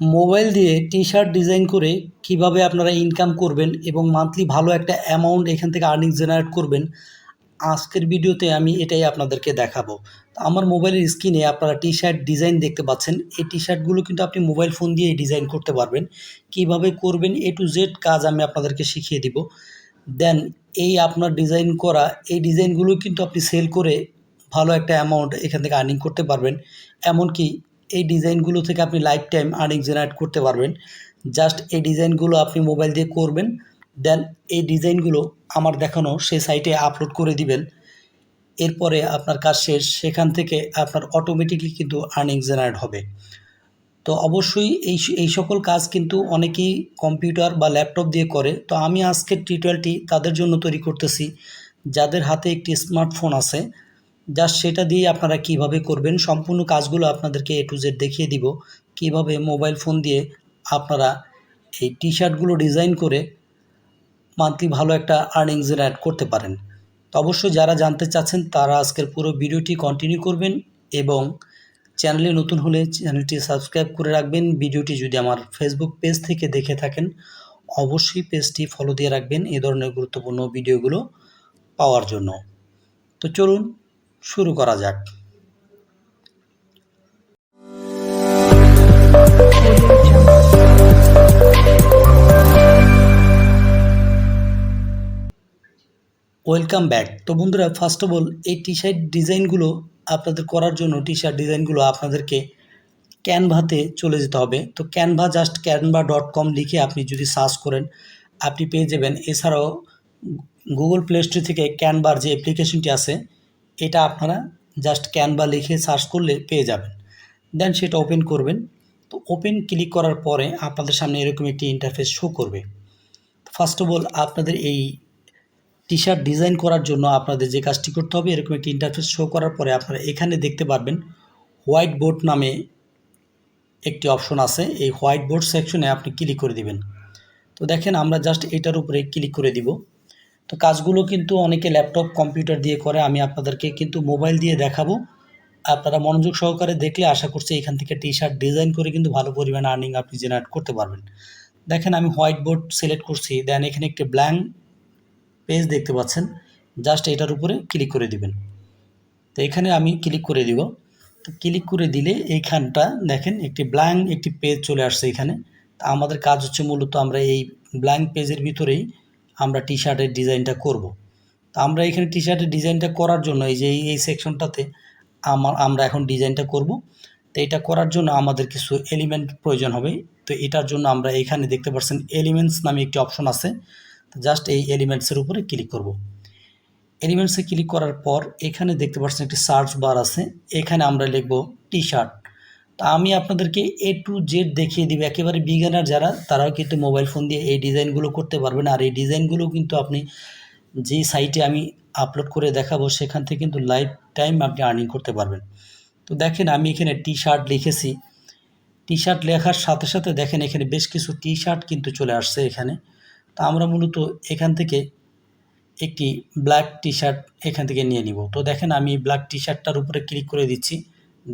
Mobile দিয়ে টি shirt design করে কীভাবে আপনারা ইনকাম করবেন এবং মান্থলি ভালো একটা অ্যামাউন্ট এখান থেকে আর্নিং জেনারেট করবেন, আজকের ভিডিওতে আমি এটাই আপনাদেরকে দেখাবো। আমার মোবাইলের স্ক্রিনে আপনারা টি শার্ট ডিজাইন দেখতে পাচ্ছেন। এই টি শার্টগুলো কিন্তু আপনি মোবাইল ফোন দিয়ে ডিজাইন করতে পারবেন। কীভাবে করবেন এ টু জেড কাজ আমি আপনাদেরকে শিখিয়ে দিব। দেন এই আপনার ডিজাইন করা, এই ডিজাইনগুলো কিন্তু আপনি সেল করে ভালো একটা অ্যামাউন্ট এখান থেকে আর্নিং করতে পারবেন। এমনকি এই ডিজাইনগুলো থেকে আপনি লাইফ টাইম আর্নিং জেনারেট করতে পারবেন। জাস্ট এই ডিজাইনগুলো আপনি মোবাইল দিয়ে করবেন দেন এই ডিজাইনগুলো আমার দেখানো সেই সাইটে আপলোড করে দিবেন। এরপরে আপনার কাজ শেষ, সেখান থেকে আপনার অটোমেটিকলি কিন্তু আর্নিং জেনারেট হবে। তো অবশ্যই এই এই সকল কাজ কিন্তু অনেকেই কম্পিউটার বা ল্যাপটপ দিয়ে করে। তো আমি আজকের টিউটোরিয়ালটি তাদের জন্য তৈরি করতেছি। যাদের হাতে একটি স্মার্টফোন আছে জাস্ট সেটা দিয়ে আপনারা কীভাবে করবেন, সম্পূর্ণ কাজগুলো আপনাদেরকে এ টু জেড দেখিয়ে দিব। কীভাবে মোবাইল ফোন দিয়ে আপনারা এই টি শার্টগুলো ডিজাইন করে মান্থলি ভালো একটা আর্নিং জেনারেট করতে পারেন। তো অবশ্যই যারা জানতে চাচ্ছেন, তারা আজকের পুরো ভিডিওটি কন্টিনিউ করবেন এবং চ্যানেলে নতুন হলে চ্যানেলটি সাবস্ক্রাইব করে রাখবেন। ভিডিওটি যদি আমার ফেসবুক পেজ থেকে দেখে থাকেন, অবশ্যই পেজটি ফলো দিয়ে রাখবেন এ ধরনের গুরুত্বপূর্ণ ভিডিওগুলো পাওয়ার জন্য। তো চলুন শুরু করা যাক। ওয়েলকাম ব্যাক তো বন্ধুরা ফার্স্ট অফ অল এই টি শার্ট ডিজাইনগুলো আপনাদের করার জন্য টি শার্ট ডিজাইনগুলো আপনাদেরকে ক্যানভাতে চলে যেতে হবে। তো Canva just Canva dot com লিখে আপনি যদি সার্চ করেন, আপনি পেয়ে যাবেন। এছাড়াও গুগল প্লে স্টোর থেকে ক্যানভার যে অ্যাপ্লিকেশনটি আছে এটা আপনারা জাস্ট ক্যানভা লিখে সার্চ করলে পেয়ে যাবেন। দেন সেটা ওপেন করবেন। তো ওপেন ক্লিক করার পরে আপনাদের সামনে এরকম একটি ইন্টারফেস শো করবে। ফার্স্ট অফ অল আপনাদের এই টি শার্ট ডিজাইন করার জন্য আপনাদের যে কাজটি করতে হবে, এরকম একটি ইন্টারফেস শো করার পরে আপনারা এখানে দেখতে পারবেন হোয়াইট বোর্ড নামে একটি অপশন আছে। এই হোয়াইট বোর্ড সেকশনে আপনি ক্লিক করে দিবেন। তো দেখেন আমরা জাস্ট এটার উপরে ক্লিক করে দিব। তো কাজগুলো কিন্তু অনেকে ল্যাপটপ কম্পিউটার দিয়ে করে, আমি আপনাদেরকে কিন্তু মোবাইল দিয়ে দেখাবো। আপনারা মনোযোগ সহকারে দেখলে আশা করছি এখান থেকে টি শার্ট ডিজাইন করে কিন্তু ভালো পরিমাণে আর্নিং আপনি জেনারেট করতে পারবেন। দেখেন আমি হোয়াইট বোর্ড সিলেক্ট করছি দেন এখানে একটি ব্ল্যাঙ্ক পেজ দেখতে পাচ্ছেন। জাস্ট এটার উপরে ক্লিক করে দিবেন। তো এখানে আমি ক্লিক করে দিব। তো ক্লিক করে দিলে এইখানটা দেখেন একটি ব্ল্যাঙ্ক একটি পেজ চলে আসছে এখানে। তা আমাদের কাজ হচ্ছে মূলত আমরা এই ব্ল্যাঙ্ক পেজের ভিতরেই আমরা টি শার্টের ডিজাইনটা করব। তো আমরা এখানে টি শার্টের ডিজাইনটা করার জন্য এই যে এই সেকশনটাতে আমার আমরা এখন ডিজাইনটা করব। তো এটা করার জন্য আমাদের কিছু এলিমেন্ট প্রয়োজন হবে। তো এটার জন্য আমরা এখানে দেখতে পাচ্ছেন এলিমেন্টস নামে একটি অপশন আছে। জাস্ট এই এলিমেন্টসের উপরে ক্লিক করব। এলিমেন্টসে ক্লিক করার পর এখানে দেখতে পাচ্ছেন একটি সার্চ বার আছে। এখানে আমরা লিখব টি শার্ট তা আমি আপনাদেরকে এ টু জেড দেখিয়ে দিব। একেবারে বিজ্ঞানার যারা, তারাও কিন্তু মোবাইল ফোন দিয়ে এই ডিজাইনগুলো করতে পারবেন আর এই ডিজাইনগুলো কিন্তু আপনি যেই সাইটে আমি আপলোড করে দেখাবো, সেখান থেকে কিন্তু লাইফ টাইম আপনি আর্নিং করতে পারবেন। তো দেখেন, আমি এখানে টি শার্ট লিখেছি। টি শার্ট লেখার সাথে সাথে দেখেন, এখানে বেশ কিছু টি শার্ট কিন্তু চলে আসছে এখানে। তা আমরা মূলত এখান থেকে একটি ব্ল্যাক টি শার্ট এখান থেকে নিয়ে নিব। তো দেখেন, আমি ব্ল্যাক টি শার্টটার উপরে ক্লিক করে দিচ্ছি।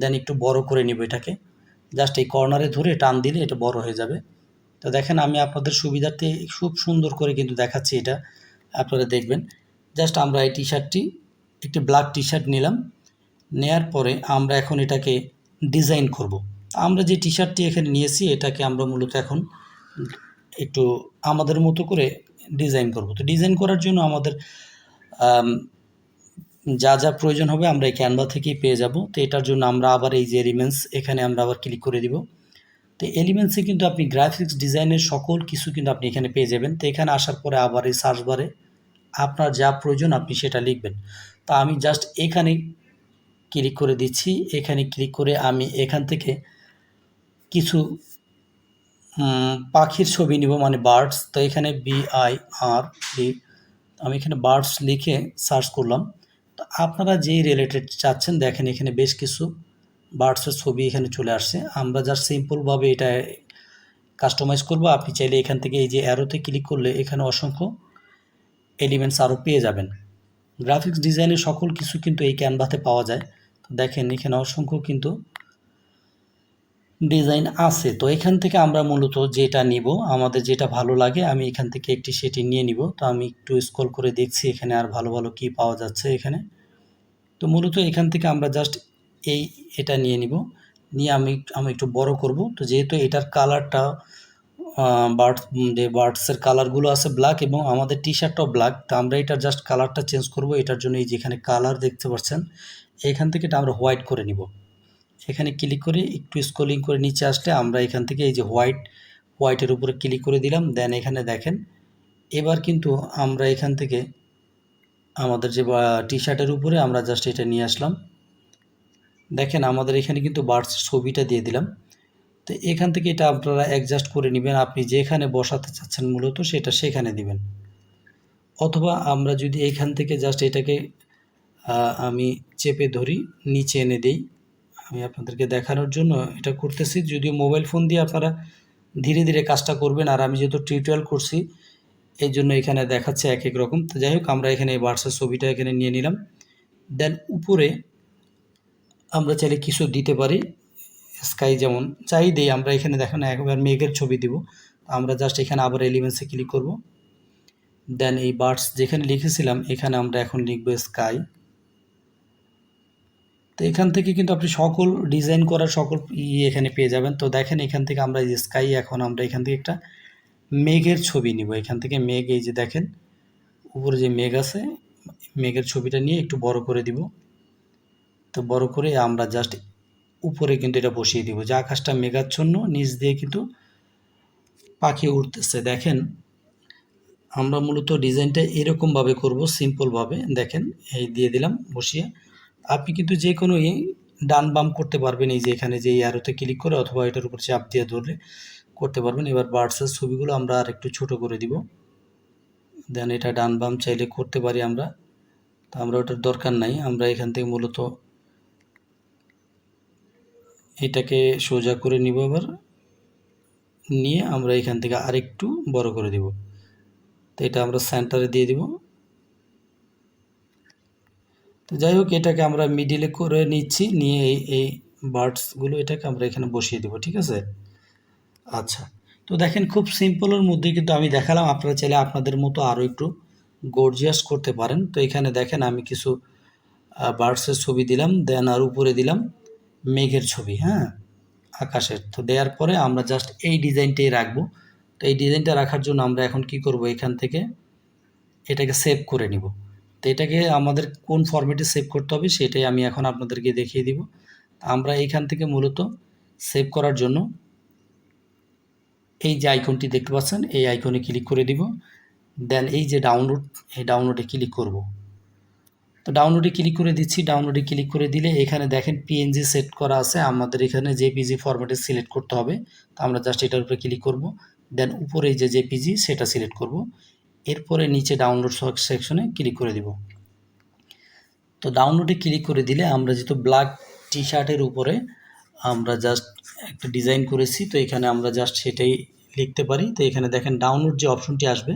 দেন একটু বড় করে নিব এটাকে। জাস্ট এই কর্নারে ধরে টান দিলে এটা বড় হয়ে যাবে। তো দেখেন আমি আপনাদের সুবিধার্থে খুব সুন্দর করে কিন্তু দেখাচ্ছি এটা। আপনারা দেখবেন। জাস্ট আমরা এই টি শার্টটি একটি ব্ল্যাক টি শার্ট নিলাম। নেয়ার পরে আমরা এখন এটাকে ডিজাইন করব। আমরা যে টি শার্টটি এখানে নিয়েছি, এটাকে আমরা মূলত এখন একটু আমাদের মতো করে ডিজাইন করব। তো ডিজাইন করার জন্য আমাদের যা যা প্রয়োজন হবে আমরা এই ক্যানভা থেকেই পেয়ে যাব। তো এটার জন্য আমরা আবার এই যে এলিমেন্টস এখানে আমরা আবার ক্লিক করে দিব। তো এলিমেন্টসে কিন্তু আপনি গ্রাফিক্স ডিজাইনের সকল কিছু কিন্তু আপনি এখানে পেয়ে যাবেন। তো এখানে আসার পরে আবার এই সার্চ বারে আপনার যা প্রয়োজন আপনি সেটা লিখবেন। তা আমি জাস্ট এখানে ক্লিক করে দিচ্ছি। এখানে ক্লিক করে আমি এখান থেকে কিছু পাখির ছবি নিব মানে বার্ডস তো এখানে বি আই আর আমি এখানে বার্ডস লিখে সার্চ করলাম। তো আপনারা যেই রিলেটেড চাচ্ছেন, দেখেন এখানে বেশ কিছু বার্ডসের ছবি এখানে চলে আসছে। আমরা যার সিম্পলভাবে এটা কাস্টমাইজ করব। আপনি চাইলে এখান থেকে এই যে অ্যারোতে ক্লিক করলে এখানে অসংখ্য এলিমেন্টস আরও পেয়ে যাবেন। গ্রাফিক্স ডিজাইনের সকল কিছু কিন্তু এই ক্যানভাতে পাওয়া যায়। তো দেখেন এখানে অসংখ্য কিন্তু ডিজাইন আছে। তো এখান থেকে আমরা মূলত যেটা নিব, আমাদের যেটা ভালো লাগে, আমি এখান থেকে একটি সেটি নিয়ে নিব। তো আমি একটু স্ক্রল করে দেখছি এখানে আর ভালো ভালো কি পাওয়া যাচ্ছে এখানে। তো মূলত এখান থেকে আমরা জাস্ট এই এটা নিয়ে নিব। নিয়ে আমি আমি একটু বড় করব। তো যেহেতু এটার কালারটা বার্ড যে বার্ডসের কালারগুলো আছে ব্ল্যাক এবং আমাদের টি শার্টটাও ব্ল্যাক তো আমরা এটার জাস্ট কালারটা চেঞ্জ করব। এটার জন্য এই যেখানে কালার দেখতে পাচ্ছেন, এখান থেকে এটা আমরা হোয়াইট করে নিব। এখানে ক্লিক করে একটু স্ক্রলিং করে নিচে আসলে আমরা এখান থেকে এই যে হোয়াইট হোয়াইটের উপরে ক্লিক করে দিলাম দেন এখানে দেখেন, এবার কিন্তু আমরা এখান থেকে আমাদের যে টি শার্টের উপরে আমরা জাস্ট এটা নিয়ে আসলাম। দেখেন আমাদের এখানে কিন্তু বার্ডস ছবিটা দিয়ে দিলাম। তো এখান থেকে এটা আপনারা অ্যাডজাস্ট করে নেবেন, আপনি যেখানে বসাতে চাচ্ছেন মূলত সেটা সেখানে দিবেন। অথবা আমরা যদি এখান থেকে জাস্ট এটাকে আমি চেপে ধরি, নিচে এনে দেই। আমি আপনাদেরকে দেখানোর জন্য এটা করতেছি। যদিও মোবাইল ফোন দিয়ে আপনারা ধীরে ধীরে কাজটা করবেন, আর আমি যেহেতু টিউটোরিয়াল করছি, এই জন্য এখানে দেখাচ্ছে এক এক রকম। তো যাই হোক, আমরা এখানে এই বার্সের ছবিটা এখানে নিয়ে নিলাম। দেন উপরে আমরা চাইলে কিছু দিতে পারি। স্কাই যেমন চাই দিই আমরা এখানে দেখেন, একবার মেঘের ছবি দিব। আমরা জাস্ট এখানে আবার এলিমেন্টসে ক্লিক করব। দেন এই বার্ডস যেখানে লিখেছিলাম, এখানে আমরা এখন লিখব স্কাই তো এখান থেকে কিন্তু আপনি সকল ডিজাইন করার সকল ইয়ে এখানে পেয়ে যাবেন। তো দেখেন এখান থেকে আমরা এই স্কাই এখন আমরা এখান থেকে একটা মেঘের ছবি নিব। এখান থেকে মেঘ, এই যে দেখেন, উপরে যে মেঘ আছে, মেঘের ছবিটা নিয়ে একটু বড় করে দিব। তো বড় করে আমরা জাস্ট উপরে কিন্তু এটা বসিয়ে দিব। যে আকাশটা মেঘাচ্ছন্ন, নিচ দিয়ে কিন্তু পাখি উঠতেছে দেখেন, আমরা মূলত ডিজাইনটা এরকমভাবে করব সিম্পলভাবে দেখেন, এই দিয়ে দিলাম, বসিয়ে। আপনি কিন্তু যে কোনো ডান বাম করতে পারবেন, এই যে এখানে যে অ্যারোতে ক্লিক করে অথবা এটার উপর চাপ দিয়ে ধরলে করতে পারবেন। এবার বার্ডসের ছবিগুলো আমরা আর একটু ছোট করে দিব। দেন এটা ডান বাম চাইলে করতে পারি আমরা। তো আমরা ওটার দরকার নাই। আমরা এখান থেকে মূলত এটাকে সোজা করে নিব এবার। নিয়ে আমরা এখান থেকে আরেকটু বড় করে দিব। তো এটা আমরা সেন্টারে দিয়ে দিব। তো যাই হোক, এটাকে আমরা মিডিলে করে নিচ্ছি, নিয়ে এই এই বার্ডসগুলো এটাকে আমরা এখানে বসিয়ে দেবো, ঠিক আছে? আচ্ছা তো দেখেন খুব সিম্পলের মধ্যে কিন্তু আমি দেখালাম, আপনারা চাইলে আপনাদের মতো আরও একটু গর্জিয়াস করতে পারেন। তো এখানে দেখেন আমি কিছু বার্ডসের ছবি দিলাম দেন আর উপরে দিলাম মেঘের ছবি হ্যাঁ? আকাশের, তো দেওয়ার পরে আমরা জাস্ট এই ডিজাইনটাই রাখব। তো এই ডিজাইনটা রাখার জন্য আমরা এখন কি করব, এখান থেকে এটাকে সেভ করে নিব। তো এটাকে আমাদের কোন ফরম্যাটে সেভ করতে হবে সেটাই আমি এখন আপনাদেরকে দেখিয়ে দিব। আমরা এইখান থেকে মূলত সেভ করার জন্য এই যে আইকনটি দেখতে পাচ্ছেন, এই আইকনে ক্লিক করে দিব। দেন এই যে ডাউনলোড এই ডাউনলোডে ক্লিক করব। তো ডাউনলোডে ক্লিক করে দিচ্ছি। ডাউনলোডে ক্লিক করে দিলে এখানে দেখেন পিএনজি সেট করা আছে। আমাদের এখানে জেপিজি ফরম্যাটে সিলেক্ট করতে হবে। তো আমরা জাস্ট এটার উপরে ক্লিক করব। দেন উপরে যে জেপিজি সেটা সিলেক্ট করব। এরপরে নিচে ডাউনলোড সেকশনে ক্লিক করে দিব। তো ডাউনলোডে ক্লিক করে দিলে আমরা যেহেতু ব্ল্যাক টি শার্টের উপরে আমরা জাস্ট একটা ডিজাইন করেছি, তো এখানে আমরা জাস্ট সেটাই লিখতে পারি। তো এখানে দেখেন ডাউনলোড যে অপশনটি আসবে,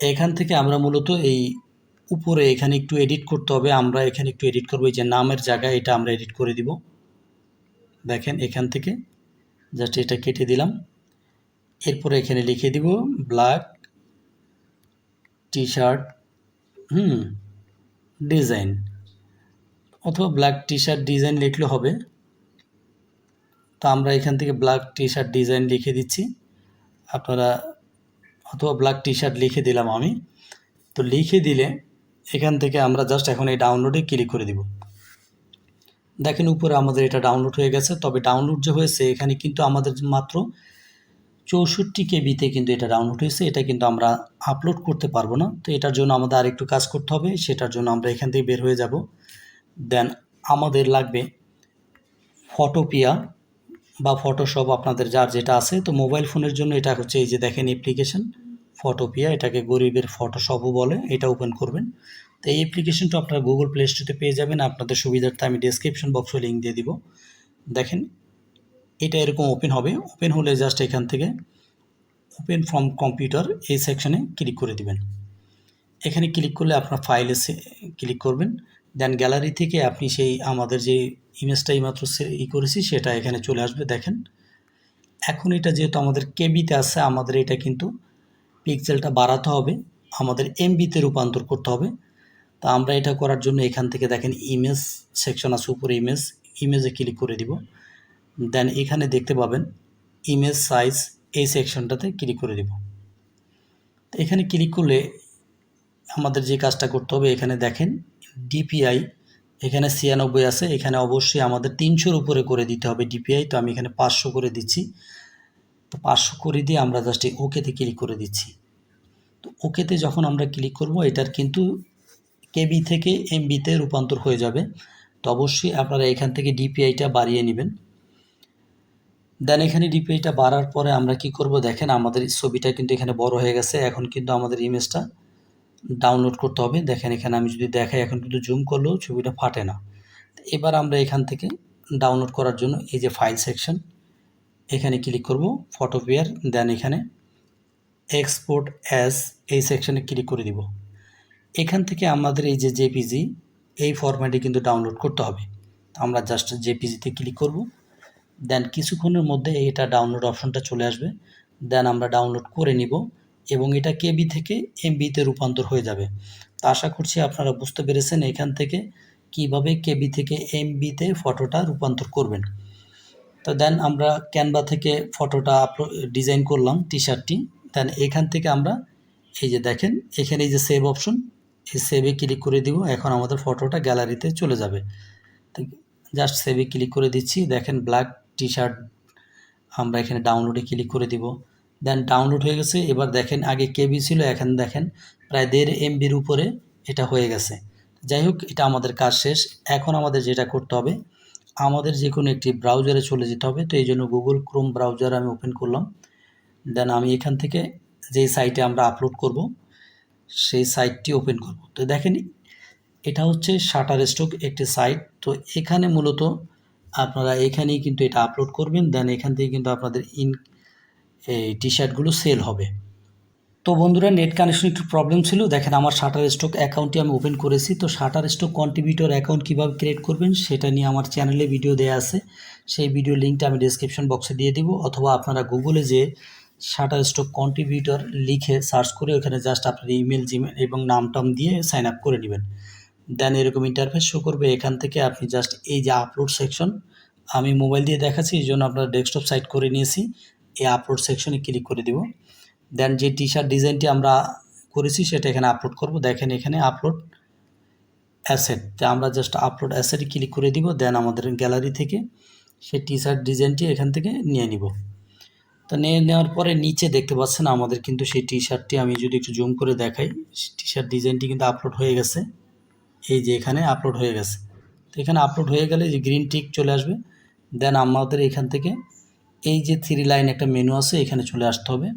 এখান থেকে আমরা মূলত এই উপরে এখানে একটু এডিট করতে হবে। আমরা এখানে একটু এডিট করব, এই যে নামের জায়গায় এটা আমরা এডিট করে দিব। দেখেন এখান থেকে জাস্ট এটা কেটে দিলাম। এরপরে এখানে লিখে দিব black T shirt hmm design অথবা ব্ল্যাক টি শার্ট ডিজাইন লিখলে হবে। তো আমরা এখান থেকে ব্ল্যাক টি শার্ট ডিজাইন লিখে দিচ্ছি। আপনারা অথবা ব্ল্যাক টি শার্ট লিখে দিলাম আমি। তো লিখে দিলে এখান থেকে আমরা জাস্ট এখন এই ডাউনলোডে ক্লিক করে দিব। দেখেন উপরে আমাদের এটা ডাউনলোড হয়ে গেছে। তবে ডাউনলোড যে হয়েছে, এখানে কিন্তু আমাদের মাত্র চৌষট্টি কেবিতে কিন্তু এটা ডাউনলোড হয়েছে। এটা কিন্তু আমরা আপলোড করতে পারব না। তো এটার জন্য আমাদের আরেকটু কাজ করতে হবে। সেটার জন্য আমরা এখান থেকে বের হয়ে যাব। দেন আমাদের লাগবে ফটোপিয়া বা ফটোশপ আপনাদের যার যেটা আছে। তো মোবাইল ফোনের জন্য এটা হচ্ছে এই যে দেখেন অ্যাপ্লিকেশন ফটোপিয়া এটাকে গরিবের ফটোশপও বলে, এটা ওপেন করবেন। তো এই অ্যাপ্লিকেশনটা আপনারা গুগল প্লে স্টোরে পেয়ে যাবেন। আপনাদের সুবিধার্থে আমি ডিসক্রিপশন বক্সে লিঙ্ক দিয়ে দিব। দেখেন এটা এরকম ওপেন হবে। ওপেন হলে জাস্ট এখান থেকে ওপেন ফ্রম কম্পিউটার এই সেকশনে ক্লিক করে দিবেন। এখানে ক্লিক করলে আপনার ফাইলে ক্লিক করবেন। দেন গ্যালারি থেকে আপনি সেই আমাদের যে ইমেজটা এইমাত্র ই করেছি সেটা এখানে চলে আসবে, দেখেন। এখন এটা যেহেতু আমাদের কেবিতে আছে, আমাদের এটা কিন্তু পিক্সেলটা বাড়াতে হবে। আমাদের এমবিতে রূপান্তর করতে হবে। তা আমরা এটা করার জন্য এখান থেকে দেখেন ইমেজ সেকশন আছে, উপরে ইমেজ ইমেজে ক্লিক করে দিব। দেন এখানে দেখতে পাবেন ইমেজ সাইজ এই সেকশনটাতে ক্লিক করে দিব। তো এখানে ক্লিক করলে আমাদের যে কাজটা করতে হবে, এখানে দেখেন ডিপিআই এখানে ছিয়ানব্বই আছে, এখানে অবশ্যই আমাদের তিনশোর উপরে করে দিতে হবে ডিপিআই তো আমি এখানে পাঁচশো করে দিচ্ছি। তো পাঁচশো করে দিয়ে আমরা জাস্ট ওকেতে ক্লিক করে দিচ্ছি। তো ওকেতে যখন আমরা ক্লিক করব, এটার কিন্তু কেবি থেকে এমবিতে রূপান্তর হয়ে যাবে। তো অবশ্যই আপনারা এখান থেকে ডিপিআইটা বাড়িয়ে নেবেন। দেন এখানে ডিপিআইটা বাড়ার পরে আমরা কি করব? দেখেন আমাদের ছবিটা কিন্তু এখানে বড় হয়ে গেছে। এখন কিন্তু আমাদের ইমেজটা ডাউনলোড করতে হবে। দেখেন এখানে আমি যদি দেখাই, এখন কিন্তু জুম করলেও ছবিটা ফাটে না। এবার আমরা এখান থেকে ডাউনলোড করার জন্য এই যে ফাইল সেকশন এখানে ক্লিক করব ফটো পেয়ার দেন এখানে এক্সপোর্ট অ্যাস এই সেকশনে ক্লিক করে দিব। এখান থেকে আমাদের এই যে জেপিজি এই ফরম্যাটে কিন্তু ডাউনলোড করতে হবে। আমরা জাস্ট জেপিজিতে ক্লিক করব। দেন কিছুক্ষণের মধ্যে এটা ডাউনলোড অপশনটা চলে আসবে। দেন আমরা ডাউনলোড করে নিব এবং এটা কেবি থেকে এমবিতে রূপান্তর হয়ে যাবে। তা আশা করছি আপনারা বুঝতে পেরেছেন এখান থেকে কীভাবে কেবি থেকে এমবিতে ফটোটা রূপান্তর করবেন। তো দেন আমরা ক্যানভা থেকে ফটোটা ডিজাইন করলাম টি শার্টটি দেন এখান থেকে আমরা এই যে দেখেন, এখানে এই যে সেভ অপশন এই সেভে ক্লিক করে দিব, এখন আমাদের ফটোটা গ্যালারিতে চলে যাবে। জাস্ট সেভে ক্লিক করে দিচ্ছি, দেখেন ব্ল্যাক টি শার্ট আমরা এখানে ডাউনলোডে ক্লিক করে দিব। দেন ডাউনলোড হয়ে গেছে। এবার দেখেন আগে কেবি ছিল, এখন দেখেন প্রায় দেড় এমবির উপরে এটা হয়ে গেছে। যাই হোক, এটা আমাদের কাজ শেষ। এখন আমাদের যেটা করতে হবে, আমাদের যে কোনো একটি ব্রাউজারে চলে যেতে হবে। তো এই জন্য গুগল ক্রোম ব্রাউজার আমি ওপেন করলাম। দেন আমি এখান থেকে যেই সাইটে আমরা আপলোড করব, সেই সাইটটি ওপেন করব। তো দেখেন, এটা হচ্ছে শাটার স্টক একটি সাইট তো এখানে মূলত আপনারা এখানেই কিন্তু এটা আপলোড করবেন দেন এখান থেকে কিন্তু আপনাদের ইন এই টি শার্টগুলো সেল হবে। তো বন্ধুরা নেট কানেকশন একটু প্রবলেম ছিল। দেখেন আমার শাটার স্টক অ্যাকাউন্টটি আমি ওপেন করেছি। তো শাটার স্টক কন্ট্রিবিউটর অ্যাকাউন্ট কীভাবে ক্রিয়েট করবেন, সেটা নিয়ে আমার চ্যানেলে ভিডিও দেওয়া আছে। সেই ভিডিও লিঙ্কটা আমি ডিসক্রিপশন বক্সে দিয়ে দিব, অথবা আপনারা গুগলে যে শাটার স্টক কন্ট্রিবিউটর লিখে সার্চ করে ওখানে জাস্ট আপনার ইমেল জিমেল এবং নাম টাম দিয়ে সাইন আপ করে নেবেন। দেন এরকম ইন্টারফেস শো করবে, এখান থেকে আপনি জাস্ট এই যে আপলোড সেকশন আমি মোবাইল দিয়ে দেখাচ্ছি, এই জন্য আপনার ডেস্কটপ সাইট করে নিয়েছি, এই আপলোড সেকশনে ক্লিক করে দিব। দেন যে টি শার্ট ডিজাইনটি আমরা করেছি, সেটা এখানে আপলোড করব। দেখেন এখানে আপলোড অ্যাসেট তো আমরা জাস্ট আপলোড অ্যাসেটে ক্লিক করে দিব দেন আমাদের গ্যালারি থেকে সেই টি শার্ট ডিজাইনটি এখান থেকে নিয়ে নিব। তো নিয়ে নেওয়ার পরে নিচে দেখতে পাচ্ছেন আমাদের কিন্তু সেই টি শার্টটি আমি যদি একটু জুম করে দেখাই টি শার্ট ডিজাইনটি কিন্তু আপলোড হয়ে গেছে। এই যে এখানে আপলোড হয়ে গেছে। তো এখানে আপলোড হয়ে গেলে যে গ্রিন টিক চলে আসবে। দেন আমাদের এখান থেকে এই যে থ্রি লাইন একটা মেনু আছে, এখানে চলে আসতে হবে।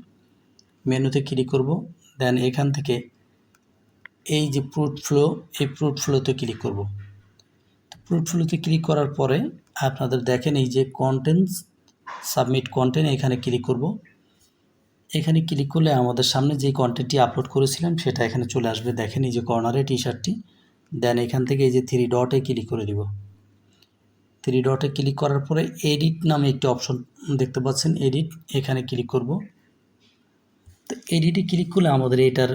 মেনুতে ক্লিক করব। দেন এখান থেকে এই যে ফ্রুট ফ্লো এই ফ্রুট ফ্লোতে ক্লিক করব। ফ্রুট ফ্লোতে ক্লিক করার পরে আপনাদের দেখেন এই যে কন্টেন্টস সাবমিট কন্টেন্ট এখানে ক্লিক করব। এখানে ক্লিক করলে আমাদের সামনে যে কন্টেন্টটি আপলোড করেছিলাম, সেটা এখানে চলে আসবে। দেখেন এই যে কর্নারে টি শার্টটি দেন এখান থেকে এই যে থ্রি ডটে ক্লিক করে দিব। থ্রি ডটে ক্লিক করার পরে এডিট নামে একটি অপশন দেখতে পাচ্ছেন এডিট এখানে ক্লিক করব। তো এডিটে ক্লিক করলে আমাদের এটার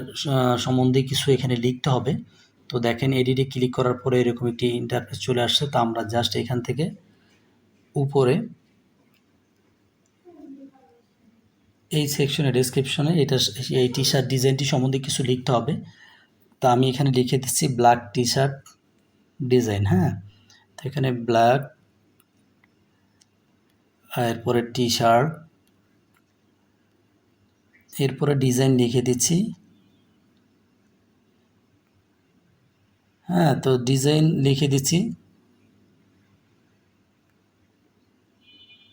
সম্বন্ধে কিছু এখানে লিখতে হবে। তো দেখেন এডিটে ক্লিক করার পরে এরকম একটি ইন্টারফেস চলে আসছে, তো আমরা জাস্ট এখান থেকে উপরে এই সেকশনে ডেসক্রিপশনে এটা, এই টি শার্ট ডিজাইনটি সম্বন্ধে কিছু লিখতে হবে। তো আমি এখানে লিখে দিচ্ছি ব্ল্যাক টি শার্ট ডিজাইন হ্যাঁ? তো এখানে ব্ল্যাক এরপরে টি শার্ট এরপরে ডিজাইন লিখে দিচ্ছি। হ্যাঁ তো ডিজাইন লিখে দিচ্ছি।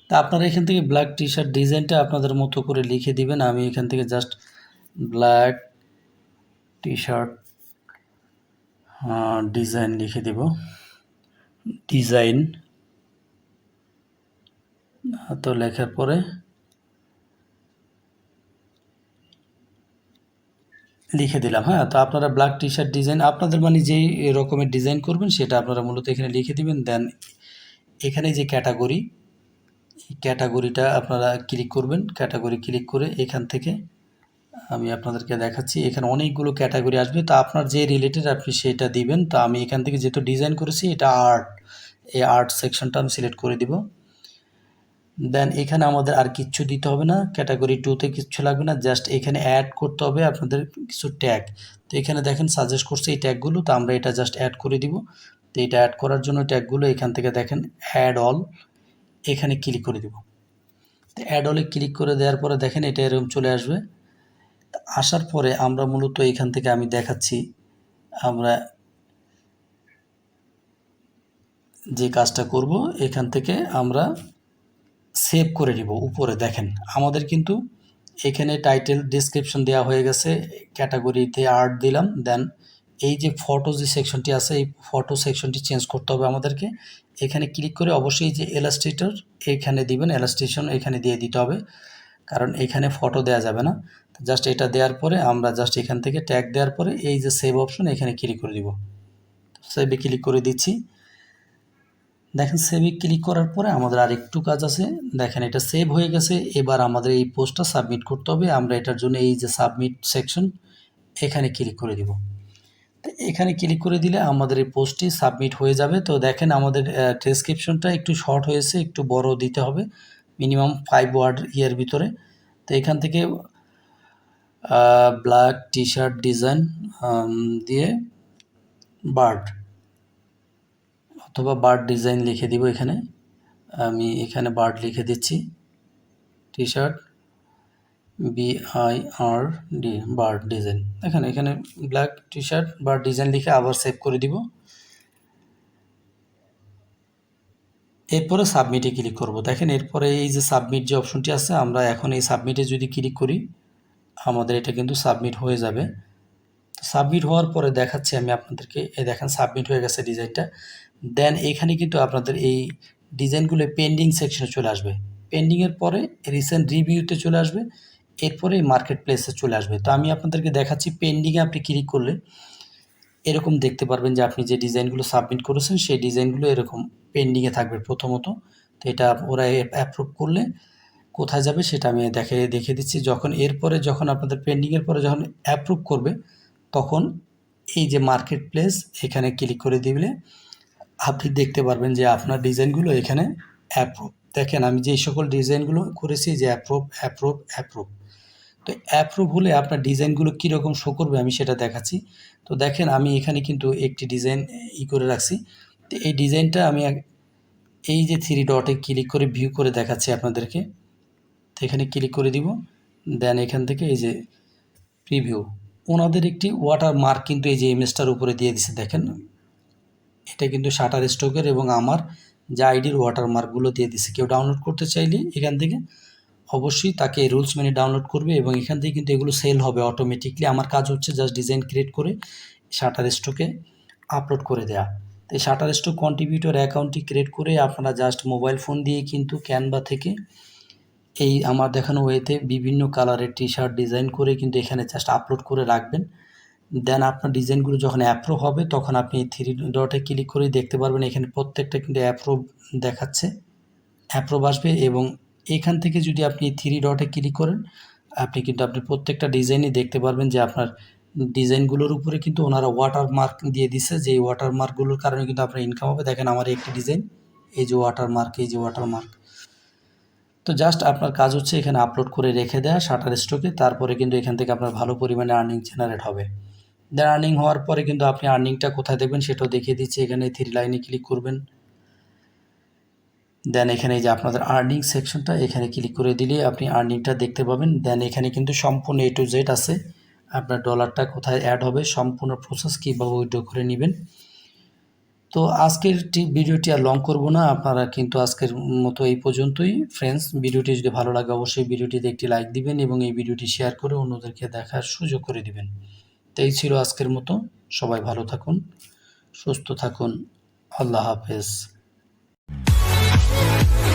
তা আপনারা এখান থেকে ব্ল্যাক টি শার্ট ডিজাইনটা আপনাদের মতো করে লিখে দিবেন। আমি এখান থেকে just black T shirt design লিখে দেব। ডিজাইন তো লেখার পরে লিখে দিলাম হ্যাঁ? তো আপনারা ব্ল্যাক টি শার্ট ডিজাইন আপনাদের মানে যেই রকমের ডিজাইন করবেন সেটা আপনারা মূলত এখানে লিখে দিবেন। দেন এখানে যে ক্যাটাগরি ক্যাটাগরিটা আপনারা ক্লিক করবেন। ক্যাটাগরি ক্লিক করে এখান থেকে আমি আপনাদেরকে দেখাচ্ছি, এখানে অনেকগুলো ক্যাটাগরি আসবে। তো আপনার যে রিলেটেড আপনি সেটা দিবেন। তো আমি এখান থেকে যেহেতু ডিজাইন করেছি, এটা আর্ট এই আর্ট সেকশনটা আমি সিলেক্ট করে দিব। দেন এখানে আমাদের আর কিচ্ছু দিতে হবে না। ক্যাটাগরি টুতে কিচ্ছু লাগবে না। জাস্ট এখানে অ্যাড করতে হবে আপনাদের কিছু ট্যাগ তো এখানে দেখেন সাজেস্ট করছে এই ট্যাগগুলো তো আমরা এটা জাস্ট অ্যাড করে দিব। তো এটা অ্যাড করার জন্য ট্যাগগুলো এখান থেকে দেখেন অ্যাড অল এখানে ক্লিক করে দিব। তো অ্যাড অলে ক্লিক করে দেওয়ার পরে দেখেন, এটা এরকম চলে আসবে। আসার পরে আমরা মূলত এখান থেকে আমি দেখাচ্ছি, আমরা যে কাজটা করব, এখান থেকে আমরা সেভ করে নিব উপরে, দেখেন। আমাদের কিন্তু এখানে টাইটেল ডিসক্রিপশন দেওয়া হয়ে গেছে ক্যাটাগরিতে আর্ট দিলাম দেন এই যে ফটো যে সেকশনটি আছে, এই ফটো সেকশনটি চেঞ্জ করতে হবে আমাদেরকে। এখানে ক্লিক করে অবশ্যই যে এলাস্ট্রেটর এখানে দিবেন এলাস্ট্রেশন এখানে দিয়ে দিতে হবে। কারণ এখানে ফটো দেওয়া যাবে না। জাস্ট এটা দেওয়ার পরে আমরা জাস্ট এখান থেকে ট্যাগ দেওয়ার পরে এই যে সেভ অপশন এখানে ক্লিক করে দিব। সেভে ক্লিক করে দিচ্ছি। দেখেন সেভে ক্লিক করার পরে আমাদের আর একটু কাজ আছে। দেখেন এটা সেভ হয়ে গেছে। এবার আমাদের এই পোস্টটা সাবমিট করতে হবে। আমরা এটার জন্য এই যে সাবমিট সেকশন এখানে ক্লিক করে দিব। তো এখানে ক্লিক করে দিলে আমাদের এই পোস্টটি সাবমিট হয়ে যাবে। তো দেখেন আমাদের ডেসক্রিপশনটা একটু শর্ট হয়েছে। একটু বড় দিতে হবে। মিনিমাম ফাইভ ওয়ার্ড ইয়ের ভিতরে। তো এখান থেকে ব্ল্যাক টি শার্ট ডিজাইন দিয়ে বার্ড অথবা বার্ড ডিজাইন লিখে দিব এখানে। আমি এখানে বার্ড লিখে দিচ্ছি। T shirt B I R D bird design দেখেন, এখানে black T shirt bird design লিখে আবার সেভ করে দিব। এরপরে সাবমিটে ক্লিক করব। দেখেন এরপরে এই যে সাবমিট যে অপশনটি আছে, আমরা এখন এই সাবমিটে যদি ক্লিক করি, আমাদের এটা কিন্তু সাবমিট হয়ে যাবে। সাবমিট হওয়ার পরে দেখাচ্ছি আমি আপনাদেরকে। এই দেখেন সাবমিট হয়ে গেছে ডিজাইনটা দেন এখানে কিন্তু আপনাদের এই ডিজাইনগুলো পেন্ডিং সেকশনে চলে আসবে। পেন্ডিংয়ের পরে রিসেন্ট রিভিউতে চলে আসবে। এরপরে মার্কেট প্লেসে চলে আসবে। তো আমি আপনাদেরকে দেখাচ্ছি পেন্ডিংয়ে আপনি ক্লিক করলে। এরকম দেখতে পারবেন যে আপনি যে ডিজাইনগুলো সাবমিট করেছেন, সেই ডিজাইনগুলো এরকম পেন্ডিংয়ে থাকবে প্রথমত। তো এটা ওরা অ্যাপ্রুভ করলে কোথায় যাবে সেটা আমি দেখে দেখে দিচ্ছি। যখন এরপরে যখন আপনাদের পেন্ডিংয়ের পরে যখন অ্যাপ্রুভ করবে, তখন এই যে মার্কেট প্লেস এখানে ক্লিক করে দিলে আপনি দেখতে পারবেন যে আপনার ডিজাইনগুলো এখানে অ্যাপ্রুভ দেখেন আমি যে সকল ডিজাইনগুলো করেছি যে অ্যাপ্রুভ অ্যাপ্রুভ অ্যাপ্রুভ তো অ্যাপ্রুভ হলে আপনার ডিজাইনগুলো কীরকম শো করবে আমি সেটা দেখাচ্ছি। তো দেখেন আমি এখানে কিন্তু একটি ডিজাইন ই করে রাখছি। তো এই ডিজাইনটা আমি এই যে থ্রি ডটে ক্লিক করে ভিউ করে দেখাচ্ছি আপনাদেরকে। তো এখানে ক্লিক করে দিব। দেন এখান থেকে এই যে প্রিভিউ ওনাদের একটি ওয়াটার মার্ক কিন্তু এই যে ইমেজটার উপরে দিয়ে দিছে, দেখেন। এটা কিন্তু শাটার স্টকের এবং আমার যে আইডির ওয়াটার মার্কগুলো দিয়ে দিছে। কেউ ডাউনলোড করতে চাইলে এখান থেকে অবশ্যই তাকে রুলস মেনে ডাউনলোড করবে এবং এখান থেকে কিন্তু এগুলো সেল হবে অটোমেটিকলি আমার কাজ হচ্ছে জাস্ট ডিজাইন ক্রিয়েট করে শাটার স্টকে আপলোড করে দেয়া। তো এই শাটার স্টক কন্ট্রিবিউটর অ্যাকাউন্টটি ক্রিয়েট করে আপনারা জাস্ট মোবাইল ফোন দিয়ে কিন্তু ক্যানভা থেকে এই আমার দেখানো ওয়েতে বিভিন্ন কালারের টি শার্ট ডিজাইন করে কিন্তু এখানে জাস্ট আপলোড করে রাখবেন। দেন আপনার ডিজাইনগুলো যখন অ্যাপ্রুভ হবে, তখন আপনি থ্রি ডটে ক্লিক করে দেখতে পারবেন। এখানে প্রত্যেকটা কিন্তু অ্যাপ্রুভ দেখাচ্ছে। অ্যাপ্রুভ আসবে এবং এখান থেকে যদি আপনি থ্রি ডটে ক্লিক করেন, আপনি কিন্তু আপনি প্রত্যেকটা ডিজাইনই দেখতে পারবেন যে আপনার ডিজাইনগুলোর উপরে কিন্তু ওনারা ওয়াটার মার্ক দিয়ে দিছে। যে ওয়াটার মার্কগুলোর কারণে কিন্তু আপনার ইনকাম হবে। দেখেন আমার একটি ডিজাইন এই যে ওয়াটার মার্ক এই যে ওয়াটার মার্ক তো জাস্ট আপনার কাজ হচ্ছে এখানে আপলোড করে রেখে দেওয়া শাটার স্টকে তারপরে কিন্তু এখান থেকে আপনার ভালো পরিমাণে আর্নিং জেনারেট হবে। দেন আর্নিং হওয়ার পরে কিন্তু আপনি আর্নিংটা কোথায় দেখবেন সেটাও দেখিয়ে দিচ্ছি। এখানে থ্রি লাইনে ক্লিক করবেন। দেন এখানে যে আপনাদের আর্নিং সেকশনটা এখানে ক্লিক করে দিলে আপনি আর্নিংটা দেখতে পাবেন। দেন এখানে কিন্তু সম্পূর্ণ এ টু জেড আছে। আপনার ডলারটা কোথায় অ্যাড হবে, সম্পূর্ণ প্রসেস কীভাবে উইড্রো করে নেবেন। তো আজকের ভিডিওটি আর লং করব না। আপনারা কিন্তু আজকের মতো এই পর্যন্তই। ফ্রেন্ডস ভিডিওটি যদি ভালো লাগে অবশ্যই ভিডিওটিতে একটি লাইক দিবেন এবং এই ভিডিওটি শেয়ার করে অন্যদেরকে দেখার সুযোগ করে দিবেন। তো এই ছিল আজকের মতো। সবাই ভালো থাকুন, সুস্থ থাকুন। আল্লাহ হাফেজ। Yeah.